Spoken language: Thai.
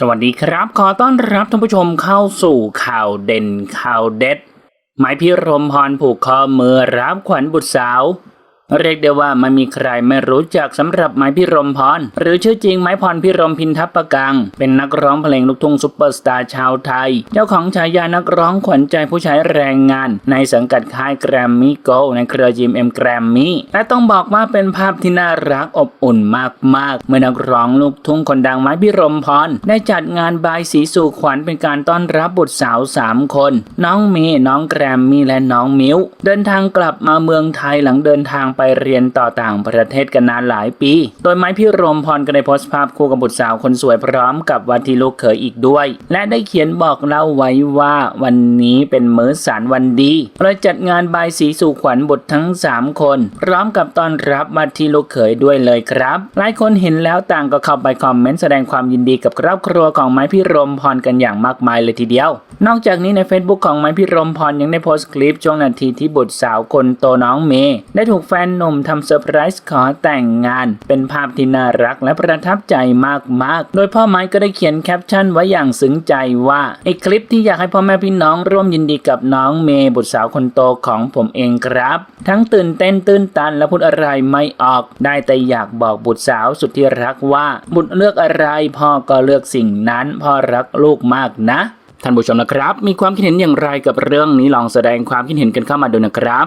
สวัสดีครับ ขอต้อนรับท่านผู้ชมเข้าสู่ข่าวเด่นข่าวเด็ดหมายพิรมพรผูกคอมือรับขวัญบุตรสาว เรียกได้ว่าไม่มีใครไม่รู้จักสำหรับไม้พิรมพรหรือชื่อจริงไม้พรพิรมพินทัพประกัง เป็นนักร้องเพลงลูกทุ่งซุปเปอร์สตาร์ชาวไทย เจ้าของฉายานักร้องขวัญใจผู้ใช้แรงงาน ในสังกัดค่ายแกรมมี่โกในเครือจิมเอ็มแกรมมี่และต้องบอกว่าเป็นภาพที่น่ารักอบอุ่นมากๆ เมื่อนักร้องลูกทุ่งคนดังไม้พิรมพรได้จัดงานบายสีสู่ขวัญเป็นการต้อนรับบุตรสาวสามคน น้องเมย์น้องแกรมมี่และน้องมิวเดินทางกลับมาเมืองไทยหลังเดินทางไปเรียนต่อต่างประเทศกันนานหลายปี โดยไม้พิรมพรก็ได้โพสต์ภาพคู่กับบุตรสาวคนสวยพร้อมกับวัที่ลูกเขยอีกด้วย และได้เขียนบอกเล่าไว้ว่าวันนี้เป็นมื้อสารวันดีเลยจัดงานบายสีสู่ขวัญบุตรทั้ง 3 คน พร้อมกับต้อนรับวัที่ลูกเขยด้วยเลยครับ หลายคนเห็นแล้วต่างก็เข้าไปคอมเมนต์แสดงความยินดีกับครอบครัวของไม้พิรมพรกันอย่างมากมายเลยทีเดียว นอกจากนี้ใน Facebook ของไม้พิรมพรยังได้โพสต์คลิปช่วงนาทีที่บุตรสาวคนโตน้องเมย์ได้ถูกแฟนนหนุ่มทำเซอร์ไพรส์ขอแต่งงาน เป็นภาพที่น่ารักและประทับใจมากๆ โดยพ่อไม้ก็ได้เขียนแคปชั่นไว้อย่างซึ้งใจว่าไอคลิปที่อยากให้พ่อแม่พี่น้องร่วมยินดีกับน้องเมย์บุตรสาวคนโตของผมเองครับ ทั้งตื่นเต้นตื้นตันและพูดอะไรไม่ออก ได้แต่อยากบอกบุตรสาวสุดที่รักว่า บุตรเลือกอะไรพ่อก็เลือกสิ่งนั้น พ่อรักลูกมากนะท่านผู้ชมนะครับ มีความคิดเห็นอย่างไรกับเรื่องนี้ลองแสดงความคิดเห็นกันเข้ามาดูนะครับ